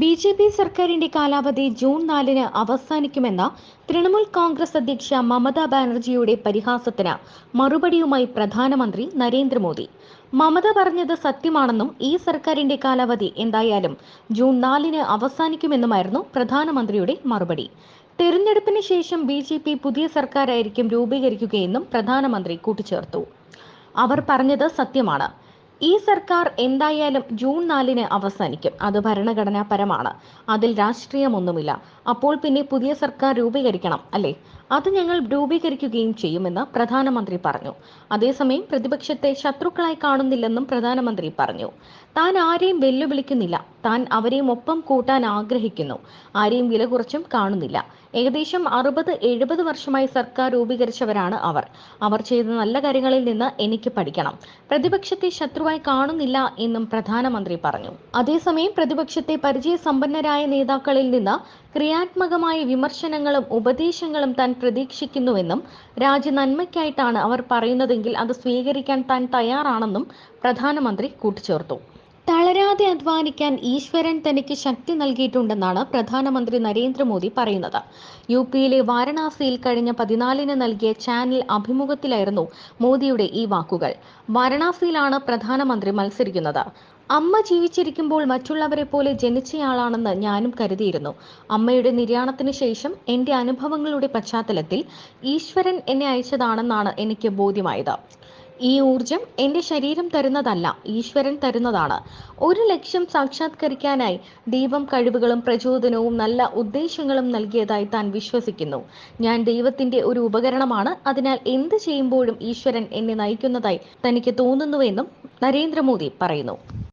B J P സർക്കാരിന്റെ കാലാവധി June നാലിന് അവസാനിക്കുമെന്ന തൃണമൂൽ കോൺഗ്രസ് അധ്യക്ഷ മമതാ ബാനർജിയുടെ പരിഹാസത്തിന് മറുപടിയുമായി പ്രധാനമന്ത്രി നരേന്ദ്രമോദി. മമത പറഞ്ഞത് സത്യമാണെന്നും ഈ സർക്കാരിന്റെ കാലാവധി എന്തായാലും ജൂൺ നാലിന് അവസാനിക്കുമെന്നുമായിരുന്നു പ്രധാനമന്ത്രിയുടെ മറുപടി. തെരഞ്ഞെടുപ്പിന് ശേഷം ബി ജെ പി പുതിയ സർക്കാരായിരിക്കും രൂപീകരിക്കുകയെന്നും പ്രധാനമന്ത്രി കൂട്ടിച്ചേർത്തു. അവർ പറഞ്ഞത് സത്യമാണ്. ഈ സർക്കാർ എന്തായാലും ജൂൺ നാലിന് അവസാനിക്കും. അത് ഭരണഘടനാപരമാണ്. അതിൽ രാഷ്ട്രീയമൊന്നുമില്ല. അപ്പോൾ പിന്നെ പുതിയ സർക്കാർ രൂപീകരിക്കണം അല്ലേ? അത് ഞങ്ങൾ രൂപീകരിക്കുകയും ചെയ്യുമെന്ന് പ്രധാനമന്ത്രി പറഞ്ഞു. അതേസമയം പ്രതിപക്ഷത്തെ ശത്രുക്കളായി കാണുന്നില്ലെന്നും പ്രധാനമന്ത്രി പറഞ്ഞു. താൻ ആരെയും വെല്ലുവിളിക്കുന്നില്ല. താൻ അവരെയും ഒപ്പം കൂട്ടാൻ ആഗ്രഹിക്കുന്നു. ആരെയും വില കുറച്ചും കാണുന്നില്ല. ഏകദേശം അറുപത് എഴുപത് വർഷമായി സർക്കാർ രൂപീകരിച്ചവരാണ് അവർ. അവർ ചെയ്ത നല്ല കാര്യങ്ങളിൽ നിന്ന് എനിക്ക് പഠിക്കണം. പ്രതിപക്ഷത്തെ ശത്രുവായി കാണുന്നില്ല എന്നും പ്രധാനമന്ത്രി പറഞ്ഞു. അതേസമയം പ്രതിപക്ഷത്തെ പരിചയസമ്പന്നരായ നേതാക്കളിൽ നിന്ന് ക്രിയാത്മകമായ വിമർശനങ്ങളും ഉപദേശങ്ങളും താൻ പ്രതീക്ഷിക്കുന്നുവെന്നും രാജ്യ നന്മയ്ക്കായിട്ടാണ് അവർ പറയുന്നതെങ്കിൽ അത് സ്വീകരിക്കാൻ താൻ തയ്യാറാണെന്നും പ്രധാനമന്ത്രി കൂട്ടിച്ചേർത്തു. തളരാതെ അധ്വാനിക്കാൻ ഈശ്വരൻ തനിക്ക് ശക്തി നൽകിയിട്ടുണ്ടെന്നാണ് പ്രധാനമന്ത്രി നരേന്ദ്രമോദി പറയുന്നത്. യു പിയിലെ വാരണാസിയിൽ കഴിഞ്ഞ പതിനാലിന് നൽകിയ ചാനൽ അഭിമുഖത്തിലായിരുന്നു മോദിയുടെ ഈ വാക്കുകൾ. വാരണാസിയിലാണ് പ്രധാനമന്ത്രി മത്സരിക്കുന്നത്. അമ്മ ജീവിച്ചിരിക്കുമ്പോൾ മറ്റുള്ളവരെ പോലെ ജനിച്ചയാളാണെന്ന് ഞാനും കരുതിയിരുന്നു. അമ്മയുടെ നിര്യാണത്തിന് ശേഷം എന്റെ അനുഭവങ്ങളുടെ പശ്ചാത്തലത്തിൽ ഈശ്വരൻ എന്നെ അയച്ചതാണെന്നാണ് എനിക്ക് ബോധ്യമായത്. ഈ ഊർജം എന്റെ ശരീരം തരുന്നതല്ല ഈശ്വരൻ തരുന്നതാണ്. ഒരു ലക്ഷ്യം സാക്ഷാത്കരിക്കാനായി ദൈവം കഴിവുകളും പ്രചോദനവും നല്ല ഉദ്ദേശങ്ങളും നൽകിയതായി താൻ വിശ്വസിക്കുന്നു. ഞാൻ ദൈവത്തിന്റെ ഒരു ഉപകരണമാണ്. അതിനാൽ എന്ത് ചെയ്യുമ്പോഴും ഈശ്വരൻ എന്നെ നയിക്കുന്നതായി തനിക്ക് തോന്നുന്നുവെന്നും നരേന്ദ്രമോദി പറയുന്നു.